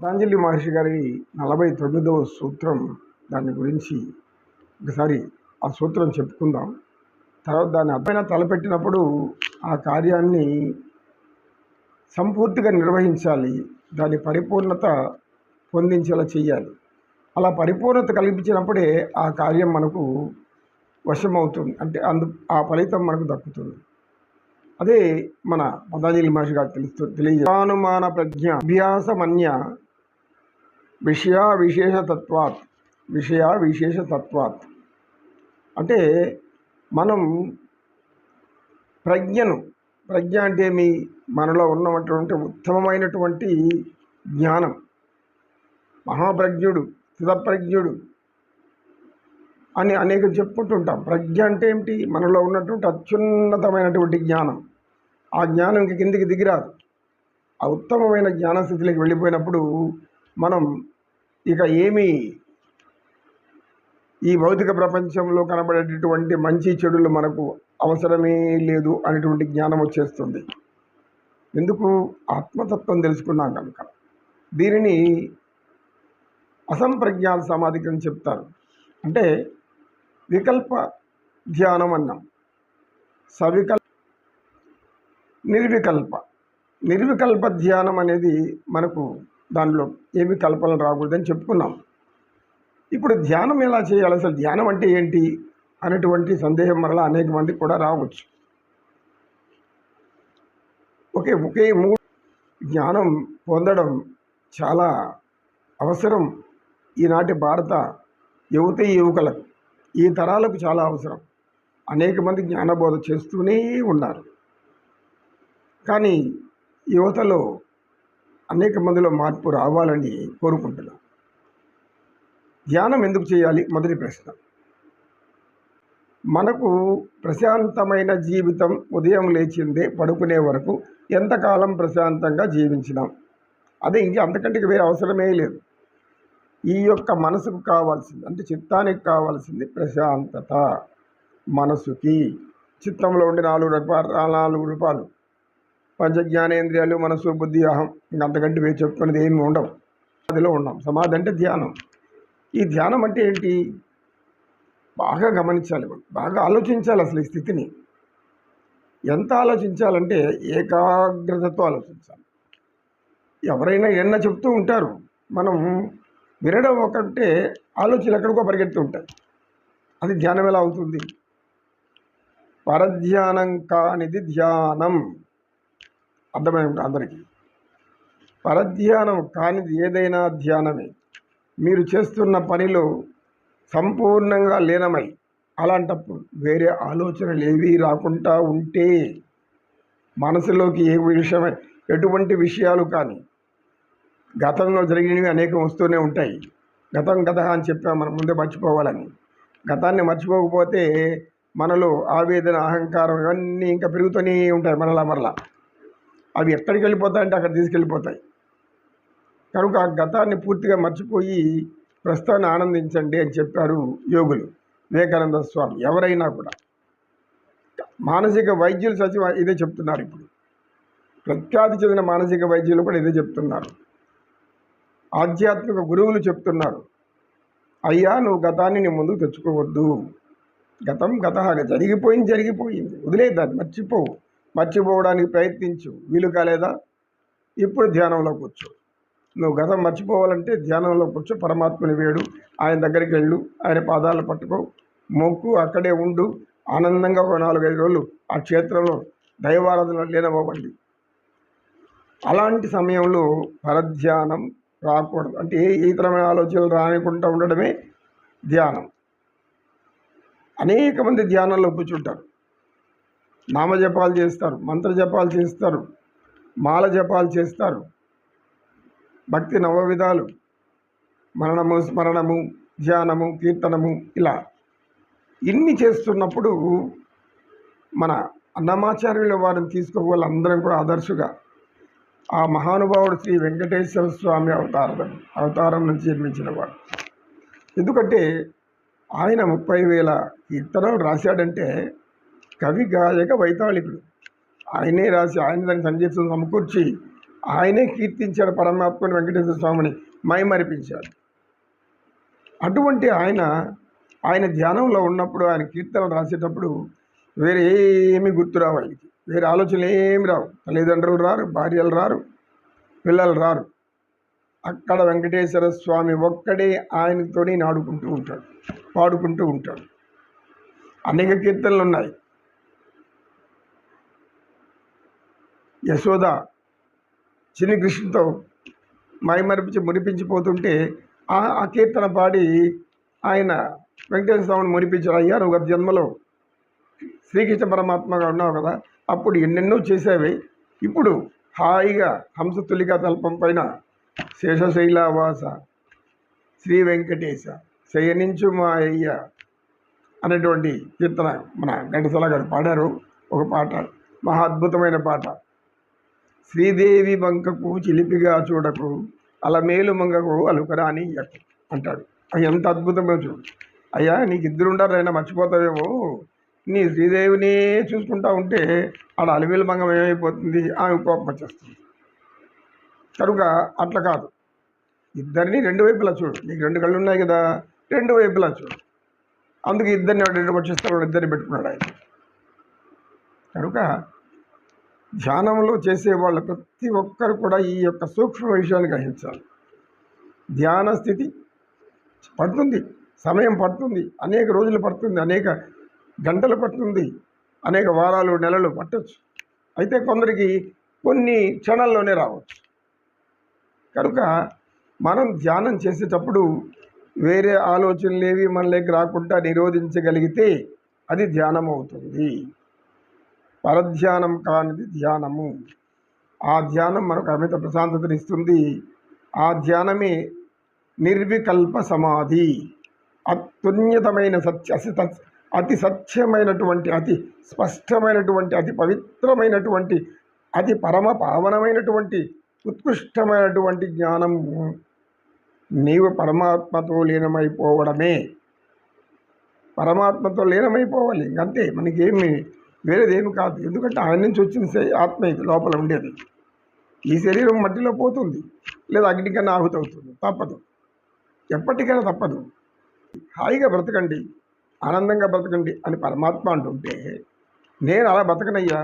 పతాంజలి మహర్షి గారి నలభై తొమ్మిదవ సూత్రం దాని గురించి ఒకసారి ఆ సూత్రం చెప్పుకుందాం. తర్వాత దాని అర్థమైన తలపెట్టినప్పుడు ఆ కార్యాన్ని సంపూర్తిగా నిర్వహించాలి. దాని పరిపూర్ణత పొందించేలా చేయాలి అలా పరిపూర్ణత కల్పించినప్పుడే ఆ కార్యం మనకు వశమవుతుంది. అంటే అందు ఆ ఫలితం మనకు దక్కుతుంది. అదే మన పతాంజలి మహర్షి గారు తెలుస్తూ తెలియజేనుమాన ప్రజ్ఞ అభ్యాసమన్య విషయ విశేషతత్వాత్ విషయ విశేషతత్వాత్. అంటే మనం ప్రజ్ఞను ప్రజ్ఞ అంటే మీ మనలో ఉన్నటువంటి ఉత్తమమైనటువంటి జ్ఞానం. మహాప్రజ్ఞుడు స్థితప్రజ్ఞుడు అని అనేక చెప్పుకుంటుంటాం. ప్రజ్ఞ అంటే ఏమిటి? మనలో ఉన్నటువంటి అత్యున్నతమైనటువంటి జ్ఞానం. ఆ జ్ఞానం ఇంక కిందికి దిగిరాదు. ఆ ఉత్తమమైన జ్ఞానస్థితిలోకి వెళ్ళిపోయినప్పుడు మనం ఇక ఏమి ఈ భౌతిక ప్రపంచంలో కనబడేటటువంటి మంచి చెడులు మనకు అవసరమే లేదు అనేటువంటి జ్ఞానం వచ్చేస్తుంది. ఎందుకు? ఆత్మతత్వం తెలుసుకున్నాం కనుక. దీనిని అసంప్రజ్ఞాత సమాధికి అని చెప్తారు. అంటే వికల్ప ధ్యానం అన్నాం. సవికల్ప నిర్వికల్ప. నిర్వికల్ప ధ్యానం అనేది మనకు దానిలో ఏమి కల్పనలు రాకూడదని చెప్పుకున్నాం. ఇప్పుడు ధ్యానం ఎలా చేయాలి? అసలు ధ్యానం అంటే ఏంటి? అనేటువంటి సందేహం మరలా అనేక మంది కూడా రావచ్చు. ఒకే ఒకే మూడు జ్ఞానం పొందడం చాలా అవసరం. ఈనాటి భారత యువత యువకులకు ఈ తరాలకు చాలా అవసరం. అనేక మంది జ్ఞానబోధ చేస్తూనే ఉన్నారు. కానీ యువతలో అనేక మందిలో మార్పు రావాలని కోరుకుంటున్నాను ధ్యానం ఎందుకు చేయాలి? మొదటి ప్రశ్న. మనకు ప్రశాంతమైన జీవితం ఉదయం లేచిందే పడుకునే వరకు ఎంతకాలం ప్రశాంతంగా జీవించినాం? అదే ఇంక అంతకంటే వేరే అవసరమే లేదు. ఈ యొక్క మనసుకు కావాల్సింది అంటే చిత్తానికి కావాల్సింది ప్రశాంతత. మనసుకి చిత్తంలో ఉండే నాలుగు రూపాయలు నాలుగు రూపాయలు పంచజ్ఞానేంద్రియాలు మనసు బుద్ధి అహం ఇంక అంతకంటే వేరు చెప్పుకునేది ఏమి ఉండవు. అదిలో ఉన్నాం. సమాధి అంటే ధ్యానం. ఈ ధ్యానం అంటే ఏంటి? బాగా గమనించాలి బాగా ఆలోచించాలి అసలు ఈ స్థితిని. ఎంత ఆలోచించాలంటే ఏకాగ్రతతో ఆలోచించాలి. ఎవరైనా ఎన్న చెప్తూ ఉంటారు. మనం వినడం ఒకటే ఆలోచనలు ఎక్కడికో పరిగెడుతూ ఉంటాయి. అది ధ్యానం ఎలా అవుతుంది? పరధ్యానం కానిది ధ్యానం. అర్థమై ఉంటుంది అందరికీ? పరధ్యానం కానిది ఏదైనా ధ్యానమే. మీరు చేస్తున్న పనిలో సంపూర్ణంగా లీనమై అలాంటప్పుడు వేరే ఆలోచనలు ఏవీ రాకుండా ఉంటే మనసులోకి ఏ విషయమై ఎటువంటి విషయాలు కానీ గతంలో జరిగినవి అనేకం వస్తూనే ఉంటాయి. గతం గత అని చెప్పాం మనం ముందే మర్చిపోవాలని. గతాన్ని మర్చిపోకపోతే మనలో ఆవేదన అహంకారం ఇవన్నీ ఇంకా పెరుగుతూనే ఉంటాయి మనలా మరలా. అవి ఎక్కడికి వెళ్ళిపోతాయంటే అక్కడ తీసుకెళ్ళిపోతాయి. కనుక ఆ గతాన్ని పూర్తిగా మర్చిపోయి ప్రస్తుతాన్ని ఆనందించండి అని చెప్పారు యోగులు వివేకానంద స్వామి ఎవరైనా కూడా. మానసిక వైద్యులు సచివ ఇదే చెప్తున్నారు ఇప్పుడు. ప్రఖ్యాతి చెందిన మానసిక వైద్యులు కూడా ఇదే చెప్తున్నారు. ఆధ్యాత్మిక గురువులు చెప్తున్నారు అయ్యా నువ్వు గతాన్ని నీ ముందుకు తెచ్చుకోవద్దు. గతం గత జరిగిపోయింది జరిగిపోయింది. వదిలేదాన్ని మర్చిపోవు. మర్చిపోవడానికి ప్రయత్నించు. వీలు కాలేదా ఇప్పుడు ధ్యానంలో కూర్చో. నువ్వు గతం మర్చిపోవాలంటే ధ్యానంలో కూర్చో. పరమాత్మని వేడు. ఆయన దగ్గరికి వెళ్ళు. ఆయన పాదాలు పట్టుకో. మొక్కు అక్కడే ఉండు. ఆనందంగా ఒక నాలుగైదు రోజులు ఆ క్షేత్రంలో దైవారాధన లేనవ్వండి అలాంటి సమయంలో పరధ్యానం రాకూడదు. అంటే ఏ ఇతరమైన ఆలోచనలు రానికుండా ఉండడమే ధ్యానం. అనేక మంది ధ్యానంలో కూర్చుంటారు. నామ జపాలు చేస్తారు మంత్ర జపాలు చేస్తారు మాల జపాలు చేస్తారు. భక్తి నవ విధాలు మరణము స్మరణము ధ్యానము కీర్తనము ఇలా ఇన్ని చేస్తున్నప్పుడు మన అన్నమాచార్యుల వారిని తీసుకోవాలి అందరం కూడా ఆదర్శగా. ఆ మహానుభావుడు శ్రీ వెంకటేశ్వర స్వామి అవతారం అవతారం నుంచి జన్మించిన వాడు. ఎందుకంటే ఆయన ముప్పై వేల కీర్తనలు రాశాడంటే కవి గాయక వైతాళికుడు. ఆయనే రాసి ఆయన దాన్ని సంగీతం సమకూర్చి ఆయనే కీర్తించాడు పరమాత్మని వెంకటేశ్వర స్వామిని మైమరిపించాడు. అటువంటి ఆయన ఆయన ధ్యానంలో ఉన్నప్పుడు ఆయన కీర్తనలు రాసేటప్పుడు వేరే ఏమి గుర్తురావు ఆయనకి. వేరే ఆలోచనలు ఏమి రావు. తల్లిదండ్రులు రారు భార్యలు రారు పిల్లలు రారు. అక్కడ వెంకటేశ్వర స్వామి ఒక్కడే ఆయనతోనే నాడుకుంటూ ఉంటాడు పాడుకుంటూ ఉంటాడు. అనేక కీర్తనలు ఉన్నాయి. యశోద చిన్ని కృష్ణతో మైమరిపించి మురిపించిపోతుంటే ఆ ఆ కీర్తన పాడి ఆయన వెంకటేశ్వర స్వామిని మురిపించారు. అయ్యా నువ్వు గత జన్మలో శ్రీకృష్ణ పరమాత్మగా ఉన్నావు కదా అప్పుడు ఎన్నెన్నో చేసేవి ఇప్పుడు హాయిగా హంసతులిక తల్పం పైన శేషశైలావాస శ్రీ వెంకటేశ శయనించు మా అయ్య అనేటువంటి కీర్తన మన ఘంటసాల గారు పాడారు. ఒక పాట మహా అద్భుతమైన పాట. శ్రీదేవి వంకకు చిలిపిగా చూడకు అలమేలు మంగకు అలుకరాని అంటాడు. అవి ఎంత అద్భుతమో చూడు. అయ్యా నీకు ఇద్దరు ఉండారైనా మర్చిపోతావేమో. నీ శ్రీదేవిని చూసుకుంటా ఉంటే ఆడ అలమేలు మంగం ఏమైపోతుంది? ఆమె కోపం వచ్చేస్తుంది. కనుక అట్లా కాదు. ఇద్దరిని రెండు వైపులా చూడు. నీకు రెండు కళ్ళు ఉన్నాయి కదా రెండు వైపులా చూడు. అందుకు ఇద్దరిని రెండు వచ్చేస్తారు ఇద్దరిని పెట్టుకున్నాడు ఆయన. కనుక ధ్యానంలో చేసే వాళ్ళు ప్రతి ఒక్కరు కూడా ఈ యొక్క సూక్ష్మ విషయాన్ని గ్రహించాలి. ధ్యాన స్థితి పడుతుంది సమయం పడుతుంది అనేక రోజులు పడుతుంది అనేక గంటలు పడుతుంది అనేక వారాలు నెలలు పట్టచ్చు. అయితే కొందరికి కొన్ని క్షణాల్లోనే రావచ్చు. కనుక మనం ధ్యానం చేసేటప్పుడు వేరే ఆలోచనలు ఏవి మనలోకి రాకుండా నిరోధించగలిగితే అది ధ్యానం అవుతుంది పరధ్యానం కానిది ధ్యానము. ఆ ధ్యానం మనకు అమిత ప్రశాంతతని ఇస్తుంది. ఆ ధ్యానమే నిర్వికల్ప సమాధి. అత్యున్నతమైన సత్య అతి అతి సత్యమైనటువంటి అతి స్పష్టమైనటువంటి అతి పవిత్రమైనటువంటి అతి పరమ పావనమైనటువంటి ఉత్కృష్టమైనటువంటి జ్ఞానము నీవు పరమాత్మతో లీనమైపోవడమే. పరమాత్మతో లీనమైపోవాలి. ఇంకంతే. మనకేమి వేరేదేమి కాదు. ఎందుకంటే ఆయన నుంచి వచ్చిన ఆత్మ ఇది లోపల ఉండేది. ఈ శరీరం మట్టిలో పోతుంది లేదా అగ్నికన్నా ఆహుతవుతుంది. తప్పదు. ఎప్పటికైనా తప్పదు. హాయిగా బ్రతకండి ఆనందంగా బ్రతకండి అని పరమాత్మ అంటుంటే నేను అలా బ్రతకనయ్యా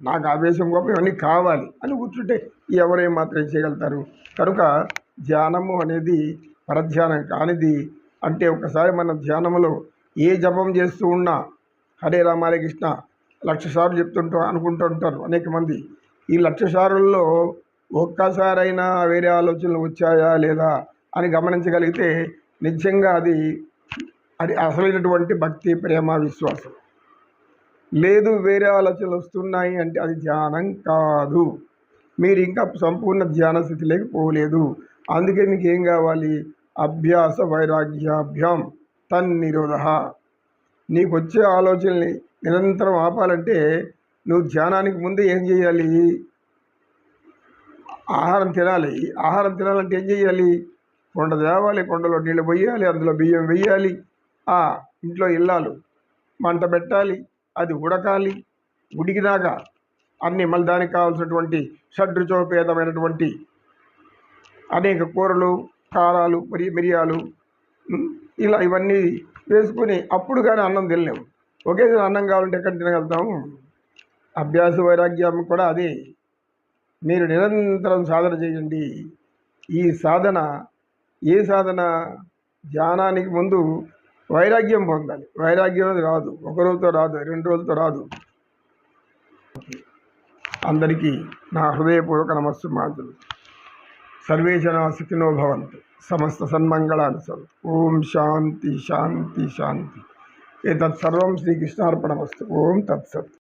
నాకు ఆవేశం కోపం ఇవన్నీ కావాలి అని కూర్చుంటే ఎవరేం మాత్రం చేయగలుగుతారు? కనుక ధ్యానము అనేది పరధ్యానం కానిది అంటే ఒకసారి మన ధ్యానంలో ఏ జపం చేస్తూ ఉన్నా హరే రామ హరే కృష్ణ లక్ష సార్లు చెప్తుంటాం అనుకుంటూ ఉంటారు అనేక మంది. ఈ లక్ష సార్లలో ఒక్కసారైనా వేరే ఆలోచనలు వచ్చాయా లేదా అని గమనించగలిగితే నిజంగా అది అది అసలైనటువంటి భక్తి ప్రేమ విశ్వాసం. లేదు వేరే ఆలోచనలు వస్తున్నాయి అంటే అది ధ్యానం కాదు. మీరు ఇంకా సంపూర్ణ ధ్యాన స్థితిలోకి పోలేదు. అందుకే మీకు ఏం కావాలి? అభ్యాస వైరాగ్యాభ్యాం తన్నిరోధ. నీకు వచ్చే ఆలోచనని నిరంతరం ఆపాలంటే నువ్వు ధ్యానానికి ముందే ఏం చేయాలి? ఆహారం తినాలి. ఆహారం తినాలంటే ఏం చేయాలి? కొండ తేవాలి కొండలో నీళ్ళు పోయాలి అందులో బియ్యం వేయాలి. ఆ ఇంట్లో ఇల్లాలు. మంట పెట్టాలి అది ఉడకాలి. ఉడికినాక అన్ని మళ్ళీ దానికి కావాల్సినటువంటి షడ్రుచోపేతమైనటువంటి అనేక కూరలు కారాలు మరి మిరియాలు ఇలా ఇవన్నీ వేసుకొని అప్పుడు కానీ అన్నం తినలేము. ఒకేసారి అన్నం కావాలంటే ఎక్కడ తినగలుగుతాము? అభ్యాస వైరాగ్యం కూడా అదే. మీరు నిరంతరం సాధన చేయండి. ఈ సాధన ఏ సాధన? ధ్యానానికి ముందు వైరాగ్యం పొందాలి. వైరాగ్యం అది రాదు. ఒక రోజుతో రాదు రెండు రోజులతో రాదు. అందరికీ నా హృదయపూర్వక నమస్సు మాటలు సర్వే జనా సుఖినో భవంతు. సమస్త సన్మంగళాన్ని సరు ఓం శాంతి శాంతి శాంతి. ఏతత్ సర్వం శ్రీకృష్ణార్పణమస్తు. ఓం తత్సత్